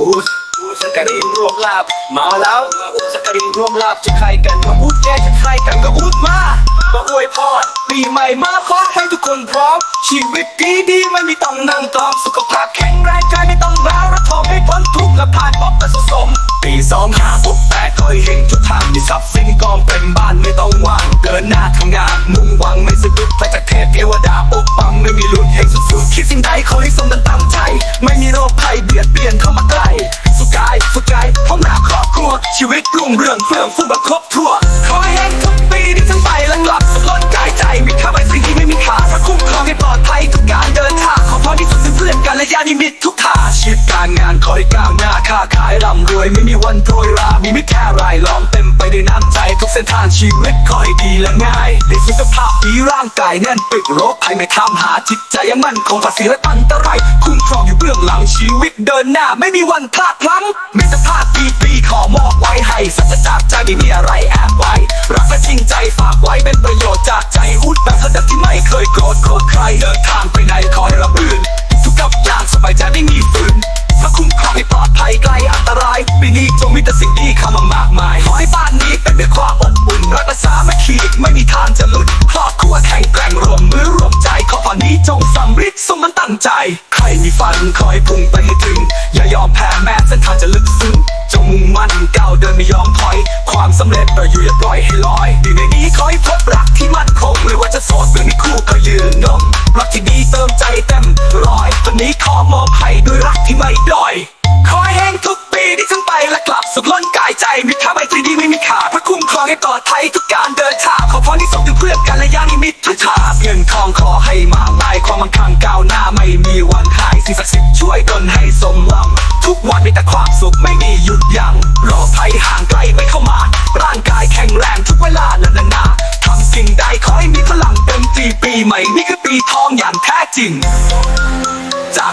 อูสสกรีนรวมลาบมาแล้วสกรีนรวมลาบจะใครกันมาพูดแย่จะใครกันก็พูดมามาอวยพรปีใหม่มาขอให้ทุกคนพร้อม ชีวิตดีดีไม่มีต้องนั่งตอมสุขภาพแข็งแรงใจไม่ต้องร้าวระทมให้พ้นทุกข์และผ่านปอบแต่สะสม ปีสองห้าหกแปดคอยเห็นทุกทาง จรุ่งเรืองเฟื่องฟูแบบครบถ้วนขอให้งทุกปีที่ทั้งไปและกลับสลดกายใจมีค่าไว้สิ่งที่ไม่มีค่าพระคุ้มครองให้ปลอดภัยทุกการเดินทางขอพรที่สุดเพื่อนกันและญาติมิตรทุก ขายร่ำรวยไม่มีวันโปรยรามีมิตรแค่รายล้อมเต็มไปด้วยน้ำใจทุกเส้นทางชีวิตคอยดีและง่ายได้สุขภาพดีร่างกายแน่นปึกโรคภัยไม่ทำหาจิตใจยังมั่นคงภาษีและอันตรายคุ้มครองอยู่เบื้องหลังชีวิตเดินหน้าไม่มีวันพลาดพลั้งมิตรภาพดีปีขอมอบไว้ให้สัจจากใจไม่มีอะไรแอบไว้รักและจริงใจฝากไว้เป็นประโยชน์จากใจอุดแบบเธอที่ไม่เคยโกรธโกรธใครเดินทางไปไหนขอให้รับรื่น ม่มีทางจะหลุดครอบครัวแข็งแกร่งรวมมือรวมใจขอพรนี้จงสำเร็จสมมันตั้งใจ ใครมีฝันขอให้พุ่งไปให้ถึง อย่ายอมแพ้แม้เส้นทางจะลึกซึ้งจงมุ่งมั่นก้าวเดินไม่ยอมถอย ความสำเร็จเราอยู่อย่าปล่อยให้ลอยดีในนี้ขอให้พบรักที่มั่นคงไม่ว่าจะโสดหรือมีคู่ก็ยืนนมรักที่ดีเติมใจเต็มรอยวันนี้ขอมอบให้ด้วยรักที่ไม่ด้อยขอให้แห้งทุกปีที่ทั้งไปและกลับสุขล้นกายใจมีค่าไว้ที่ดีไม่มีขาด ครองให้ปลอดภัยทุกการเดินทางขอพรที่ส่งถึงเพื่อนกันและญาติมิตรทุกทางเงินทองขอให้มากมายความมั่งคั่งก้าวหน้าไม่มีวันหายสิ่งศักดิ์สิทธิ์ช่วยดลให้สมหวังทุกวันมีแต่ความสุขไม่มีหยุดยั้งรอภัยห่างไกลไม่เข้ามาร่างกายแข็งแรงทุกเวลาและนานทำสิ่งใดขอให้มีพลังเต็มที่ปีใหม่นี่คือปีทองอย่างแท้จริง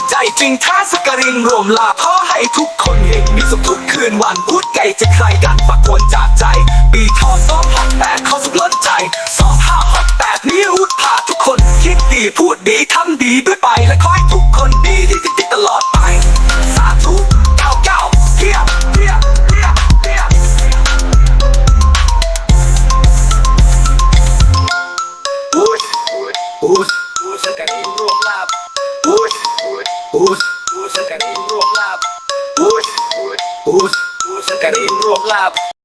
ใจจริงท้าสกรินรวมลาขอให้ทุกคนเฮงมีสุขทุกคืนวันพูดไก่จะใครกันฝากคนจากใจ ปีทอสองหกแปดเขาสุขล้นใจสองห้าหกแปดนี้อุดพาทุกคนคิดดีพูดดีทำดีด้วยไปและขอให้ทุกคนดีที่ติดติดตลอดไป สาธุเก้าเก้าเทียบเทียบเทียบเทียบอูดอูดอูด อูดอูดอูดสกรินรวม